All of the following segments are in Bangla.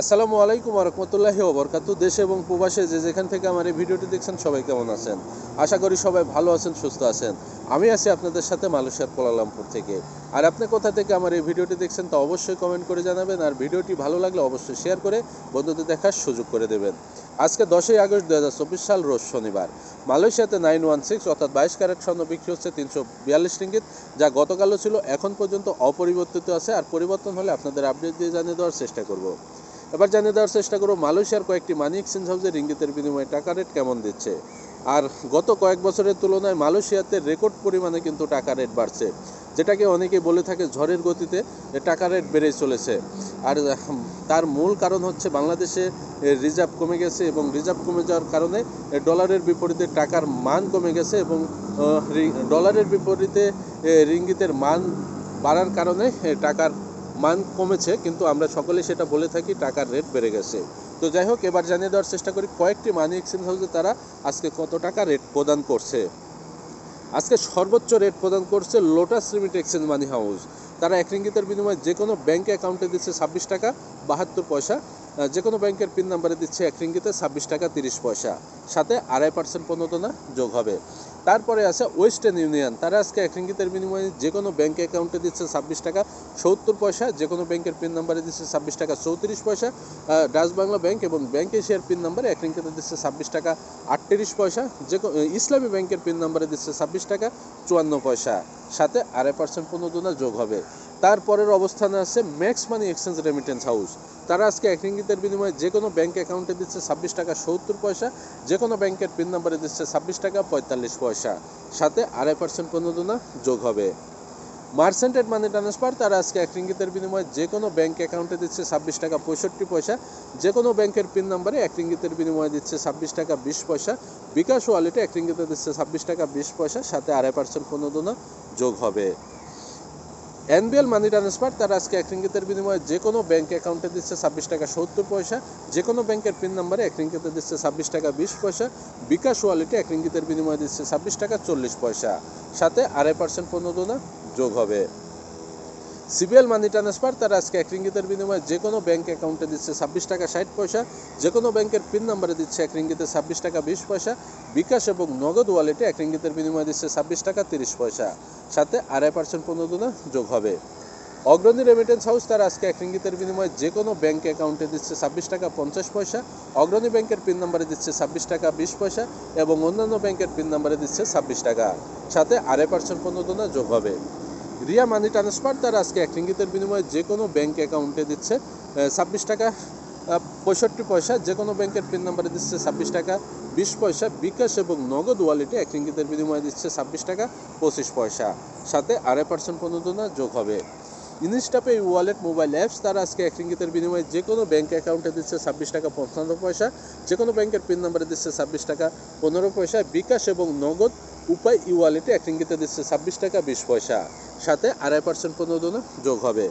আসসালামু আলাইকুম রহমতুল্লাহি ওবরকাতু দেশে এবং প্রবাসে যে যেখান থেকে আমার এই ভিডিওটি দেখছেন, সবাই কেমন আছেন? আশা করি সবাই ভালো আছেন, সুস্থ আছেন। আমি আছি আপনাদের সাথে মালয়েশিয়ার কোলালামপুর থেকে। আর আপনি কোথা থেকে আমার এই ভিডিওটি দেখছেন তা অবশ্যই কমেন্ট করে জানাবেন। আর ভিডিওটি ভালো লাগলে অবশ্যই শেয়ার করে বন্ধুদের দেখার সুযোগ করে দেবেন। আজকে দশই আগস্ট দু হাজার চব্বিশ সাল, রোজ শনিবার। মালয়েশিয়াতে নাইন ওয়ান সিক্স অর্থাৎ বাইশ ক্যারেট স্বর্ণ বিক্রি হচ্ছে তিনশো বিয়াল্লিশ রিঙ্গিত, যা গতকালও ছিল, এখন পর্যন্ত অপরিবর্তিত আছে। আর পরিবর্তন হলে আপনাদের আপডেট দিয়ে জানিয়ে দেওয়ার চেষ্টা করব। এবার জানিয়ে দেওয়ার চেষ্টা করব, মালয়েশিয়ার কয়েকটি মানি এক্সচেঞ্জ হাউসে রিঙ্গিতের বিনিময়ে টাকা রেট কেমন দিচ্ছে? আর গত কয়েক বছরের তুলনায় মালয়েশিয়াতে রেকর্ড পরিমাণে কিন্তু টাকা রেট বাড়ছে। যেটাকে অনেকেই বলে থাকে ঝড়ের গতিতে টাকা রেট বেড়ে চলেছে। আর তার মূল কারণ হচ্ছে বাংলাদেশে রিজার্ভ কমে গেছে এবং রিজার্ভ কমে যাওয়ার কারণে ডলারের বিপরীতে টাকার মান কমে গেছে এবং ডলারের বিপরীতে রিঙ্গিতের মান বাড়ার কারণে টাকার মান কমেছে, কিন্তু আমরা সকলে সেটা বলে থাকি, টাকার রেট বেড়ে গেছে। তো যাই হোক, এবার জানিয়ে দেওয়ার চেষ্টা করি, কয়েকটি মানি এক্সচেঞ্জ হাউসে তারা আজকে কত টাকা রেট প্রদান করছে। আজকে সর্বোচ্চ রেট প্রদান করছে lotus limit exchange money house তারা এক রিঙ্গিতের বিনিময়ে যে কোনো ব্যাংক অ্যাকাউন্টে দিচ্ছে ছাব্বিশ টাকা, বাহাত্তর পয়সা যে কোনো ব্যাংকের পিন নাম্বারে দিচ্ছে এক রিঙ্গিতে ছাব্বিশ টাকা তিরিশ পয়সা। সাথে আড়াই পার্সেন্ট প্রণোদনা যোগ হবে। তারপরে আছে ওয়েস্টার্ন ইউনিয়ন। তারা আজকে এক রিঙ্গিতের বিনিময়ে যে কোনো ব্যাঙ্ক অ্যাকাউন্টে দিচ্ছে ছাব্বিশ টাকা সত্তর পয়সা যে কোনো ব্যাংকের পিন নাম্বারে দিচ্ছে ছাব্বিশ টাকা চৌত্রিশ পয়সা। ডাচ বাংলা ব্যাংক এবং ব্যাংক এশিয়ার পিন নাম্বারে এক রিঙ্গিতে দিচ্ছে ছাব্বিশ টাকা আটত্রিশ পয়সা যে ইসলামী ব্যাংকের পিন নাম্বারে দিচ্ছে ছাব্বিশ টাকা চুয়ান্ন পয়সা। সাথে আড়াই পার্সেন্ট প্রণোদনা যোগ হবে। তারপরের অবস্থানে আছে max money exchange remittance house তারা আজকে এক ইঙ্গিতের বিনিময়ে যে কোনো ব্যাংক অ্যাকাউন্টে দিচ্ছে ছাব্বিশ টাকা সত্তর পয়সা, যে কোনো ব্যাংকের পিন নাম্বারে দিচ্ছে ছাব্বিশ টাকা পঁয়তাল্লিশ পয়সা। সাথে আড়াই পার্সেন্ট প্রণোদনা যোগ হবে। মার্সেন্টেড মানি ট্রান্সফার তারা আজকে এক রিঙ্গিতের বিনিময়ে যে কোনো ব্যাঙ্ক অ্যাকাউন্টে দিচ্ছে ছাব্বিশ টাকা পঁয়ষট্টি পয়সা, যে কোনো ব্যাংকের পিন নাম্বারে এক রিঙ্গিতের বিনিময়ে দিচ্ছে ছাব্বিশ টাকা বিশ পয়সা। বিকাশ ওয়ালেটে এক রিঙ্গিতে দিচ্ছে ছাব্বিশ টাকা বিশ পয়সা, সাথে আড়াই পার্সেন্ট প্রণোদনা যোগ হবে। এনবিএল মানি ট্রান্সফার, তারা আজকে এক রিঙ্গিতের বিনিময়ে যে কোনো ব্যাংক অ্যাকাউন্টে দিচ্ছে ছাব্বিশ টাকা সত্তর পয়সা যে কোনো ব্যাংকের পিন নাম্বারে এক রিঙ্গিতে দিচ্ছে ছাব্বিশ টাকা বিশ পয়সা, বিকাশ ওয়ালেটে এক রিঙ্গিতের বিনিময়ে দিচ্ছে ছাব্বিশ টাকা চল্লিশ পয়সা। সাথে আড়াই পার্সেন্ট পণ্য যোগ হবে। সিবিএল মানি ট্রান্সফার, তারা আজকে এক রিঙ্গিতের বিনিময়ে যে কোনো ব্যাংক অ্যাকাউন্টে দিচ্ছে ছাব্বিশ টাকা ষাট পয়সা যে কোনো ব্যাংকের পিন নাম্বারে দিচ্ছে এক রিঙ্গিতে ছাব্বিশ টাকা বিশ পয়সা, বিকাশ এবং নগদ ওয়ালেটে এক রিঙ্গিতের বিনিময়ে দিচ্ছে ছাব্বিশ টাকা তিরিশ পয়সা। সাথে আড়াই পার্সেন্ট প্রণোদনা যোগ হবে। অগ্রণী রেমিটেন্স হাউস তারা আজকে এক রিঙ্গিতের বিনিময়ে যে কোনো ব্যাংক অ্যাকাউন্টে দিচ্ছে ছাব্বিশ টাকা পঞ্চাশ পয়সা, অগ্রণী ব্যাংকের পিন নাম্বারে দিচ্ছে ছাব্বিশ টাকা বিশ পয়সা এবং অন্যান্য ব্যাংকের পিন নাম্বারে দিচ্ছে ছাব্বিশ টাকা। সাথে আড়াই পার্সেন্ট প্রণোদনা যোগ হবে। রিয়া মানি ট্রান্সফার তারা আজকে এক রিঙ্গিতের বিনিময়ে যে কোনো ব্যাংক অ্যাকাউন্টে দিচ্ছে ছাব্বিশ টাকা পঁয়ষট্টি পয়সা, যে কোনো ব্যাংকের পিন নাম্বারে দিচ্ছে ছাব্বিশ টাকা, বিশ পয়সা, বিকাশ এবং নগদ ওয়ালেটে এক রিঙ্গিতের বিনিময়ে দিচ্ছে ছাব্বিশ টাকা, পঁচিশ পয়সা। সাথে আড়াই পার্সেন্ট প্রণোদনা যোগ হবে। ইনস্টাপে ওয়ালেট মোবাইল অ্যাপস তারা আজকে এক রিঙ্গিতের বিনিময়ে যে কোনো ব্যাংক অ্যাকাউন্টে দিচ্ছে ছাব্বিশ টাকা, পঞ্চান্ন পয়সা, যে কোনো ব্যাংকের পিন নাম্বারে দিচ্ছে ছাব্বিশ টাকা, পনেরো পয়সা, বিকাশ এবং নগদ উপায় ই ওয়ালেটে এক রিঙ্গিতে দিচ্ছে ছাব্বিশ টাকা, বিশ পয়সা। সাথে আড়াই পার্সেন্ট প্রণোদনা যোগ হবে।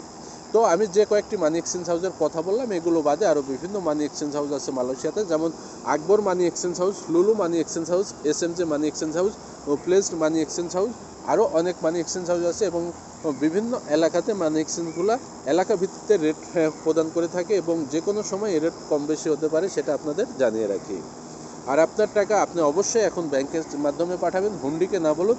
তো আমি যে কয়েকটি মানি এক্সচেঞ্জ হাউসের কথা বললাম, এগুলো বাদে আরও বিভিন্ন মানি এক্সচেঞ্জ হাউস আছে মালয়েশিয়াতে। যেমন আকবর money exchange house Lulu money exchange house S M J money exchange house ও প্লেসড মানি এক্সচেঞ্জ হাউস আরও অনেক মানি এক্সচেঞ্জ হাউস আছে এবং বিভিন্ন এলাকাতে মানি এক্সচেঞ্জগুলো এলাকা ভিত্তিতে রেট প্রদান করে থাকে এবং যে কোনো সময় এর রেট কম বেশি হতে পারে সেটা আপনাদের জানিয়ে রাখি। আর আপনার টাকা আপনি অবশ্যই এখন ব্যাংকের মাধ্যমে পাঠাবেন। হুন্ডিকে না বলুন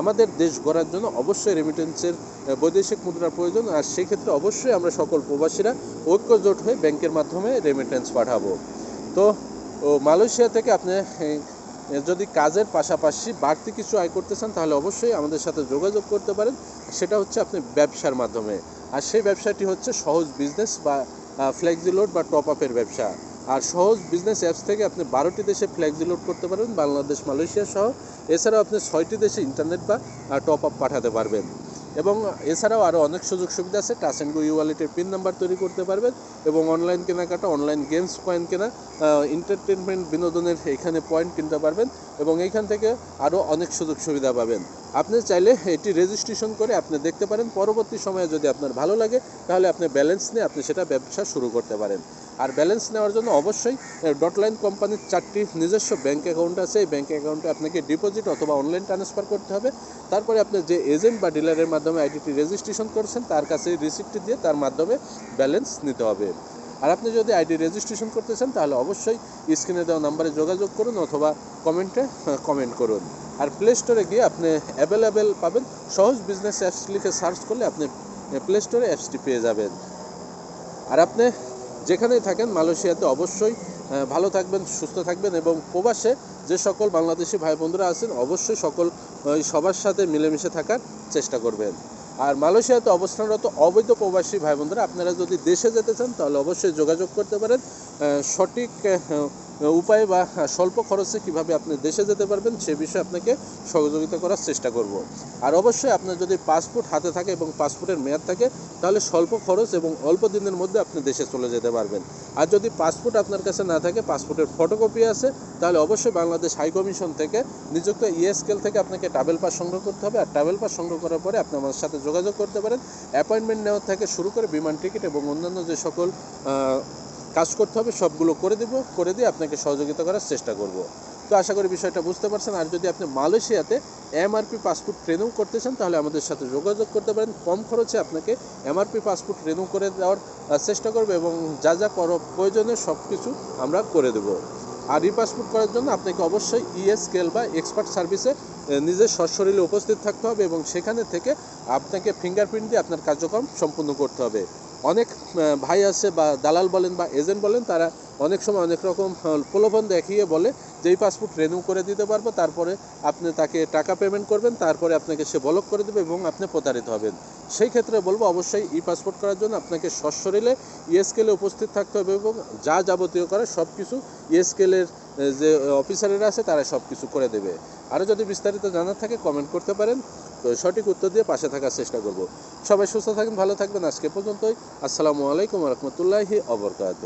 আমাদের দেশ গড়ার জন্য অবশ্যই রেমিটেন্সের বৈদেশিক মুদ্রার প্রয়োজন। আর সেক্ষেত্রে অবশ্যই আমরা সকল প্রবাসীরা ঐক্যজোট হয়ে ব্যাংকের মাধ্যমে রেমিটেন্স পাঠাবো। তো মালয়েশিয়া থেকে আপনি যদি কাজের পাশাপাশি বাড়তি কিছু আয় করতে চান, তাহলে অবশ্যই আমাদের সাথে যোগাযোগ করতে পারেন। সেটা হচ্ছে আপনি ব্যবসার মাধ্যমে। আর সেই ব্যবসাটি হচ্ছে সহজ বিজনেস বা ফ্লেক্সিলোড বা টপ আপের ব্যবসা। আর সহজ বিজনেস অ্যাপস থেকে আপনি বারোটি দেশে ফ্ল্যাগ লোড করতে পারবেন, বাংলাদেশ, মালয়েশিয়া সহ। এছাড়াও আপনি ছয়টি দেশে ইন্টারনেট বা টপ আপ পাঠাতে পারবেন। এবং এছাড়াও আরও অনেক সুযোগ সুবিধা আছে টাচ অ্যান্ড গো ওয়ালেটের পিন নাম্বার তৈরি করতে পারবেন এবং অনলাইন কেনাকাটা অনলাইন গেমস পয়েন্ট কেনা এন্টারটেনমেন্ট বিনোদনের এখানে পয়েন্ট কিনতে পারবেন। এবং এইখান থেকে আরও অনেক সুযোগ সুবিধা পাবেন। আপনি চাইলে এটি রেজিস্ট্রেশন করে আপনি দেখতে পারেন। পরবর্তী সময়ে যদি আপনার ভালো লাগে, তাহলে আপনি ব্যালেন্স নিয়ে আপনি সেটা ব্যবসা শুরু করতে পারেন। আর ব্যালেন্স নেওয়ার জন্য অবশ্যই ডটলাইন কোম্পানির চারটি নিজস্ব ব্যাঙ্ক অ্যাকাউন্ট আছে। এই ব্যাঙ্ক অ্যাকাউন্টে আপনাকে ডিপোজিট অথবা অনলাইন ট্রান্সফার করতে হবে। তারপরে আপনি যে এজেন্ট বা ডিলারের মাধ্যমে আইডিটি রেজিস্ট্রেশন করছেন, তার কাছে রিসিপ্টটি দিয়ে তার মাধ্যমে ব্যালেন্স নিতে হবে। আর আপনি যদি আইডি রেজিস্ট্রেশন করতে চান, তাহলে অবশ্যই স্ক্রিনে দেওয়া নাম্বারে যোগাযোগ করুন অথবা কমেন্টে কমেন্ট করুন। আর প্লে স্টোরে গিয়ে আপনি অ্যাভেলেবেল পাবেন। সহজ বিজনেস অ্যাপস লিখে সার্চ করলে আপনি প্লে স্টোরে অ্যাপসটি পেয়ে যাবেন। আর আপনি যেখানেই থাকেন, মালয়েশিয়াতে অবশ্যই ভালো থাকবেন, সুস্থ থাকবেন এবং প্রবাসে যে সকল বাংলাদেশি ভাই বন্ধুরা আছেন, অবশ্যই সকল সবার সাথে মিলেমিশে থাকার চেষ্টা করবেন। আর মালয়েশিয়াতে অবস্থানরত অবৈধ প্রবাসী ভাই বোনরা আপনারা যদি দেশে যেতে চান, তাহলে অবশ্যই যোগাযোগ করতে পারেন। সঠিক উপায় বা স্বল্প খরচে কীভাবে আপনি দেশে যেতে পারবেন সে বিষয়ে আপনাকে সহযোগিতা করার চেষ্টা করব। আর অবশ্যই আপনার যদি পাসপোর্ট হাতে থাকে এবং পাসপোর্টের মেয়াদ থাকে, তাহলে স্বল্প খরচ এবং অল্প দিনের মধ্যে আপনি দেশে চলে যেতে পারবেন। আর যদি পাসপোর্ট আপনার কাছে না থাকে, পাসপোর্টের ফটোকপি আছে, তাহলে অবশ্যই বাংলাদেশ হাই কমিশন থেকে নিযুক্ত ইএসকেল থেকে আপনাকে ট্রাভেল পাস সংগ্রহ করতে হবে। আর ট্রাভেল পাস সংগ্রহ করার পরে আপনি আমার সাথে যোগাযোগ করতে পারেন। অ্যাপয়েন্টমেন্ট নেওয়া থেকে শুরু করে বিমান টিকিট এবং অন্যান্য যে সকল কাজ করতে হবে, সবগুলো করে দেব, করে দিয়ে আপনাকে সহযোগিতা করার চেষ্টা করব। তো আশা করি বিষয়টা বুঝতে পারছেন। আর যদি আপনি মালয়েশিয়াতে এমআরপি পাসপোর্ট রিনিউ করতে চান, তাহলে আমাদের সাথে যোগাযোগ করতে পারেন। কম খরচে আপনাকে এমআরপি পাসপোর্ট রিনিউ করে দেওয়ার চেষ্টা করবে এবং যা যা কর- প্রয়োজনীয় সব কিছু আমরা করে দেব। আর ই পাসপোর্ট করার জন্য আপনাকে অবশ্যই ইএসকেল বা এক্সপার্ট সার্ভিসে নিজের সশরীরে উপস্থিত থাকতে হবে এবং সেখানে থেকে আপনাকে ফিঙ্গারপ্রিন্ট দিয়ে আপনার কার্যক্রম সম্পূর্ণ করতে হবে। অনেক ভাই আছে বা দালাল বলেন বা এজেন্ট বলেন, তারা অনেক সময় অনেক রকম প্রলোভন দেখিয়ে বলে যে এই পাসপোর্ট রেনিউ করে দিতে পারব, তারপরে আপনি তাকে টাকা পেমেন্ট করবেন, তারপরে আপনাকে সে ব্লক করে দেবে এবং আপনি প্রতারিত হবেন। সেই ক্ষেত্রে বলব অবশ্যই ই পাসপোর্ট করার জন্য আপনাকে সশরীরে ইএসকেলে উপস্থিত থাকতে হবে এবং যা যাবতীয় করে সব কিছু ইএসকেলের যে অফিসারেরা আছে, তারা সব কিছু করে দেবে। আরও যদি বিস্তারিত জানার থাকে কমেন্ট করতে পারেন। সঠিক উত্তর দিয়ে পাশে থাকার চেষ্টা করব। সবাই সুস্থ থাকেন, ভালো থাকবেন। আজকে পর্যন্তই। আসসালামু আলাইকুম রহমতুল্লাহি অবরকাত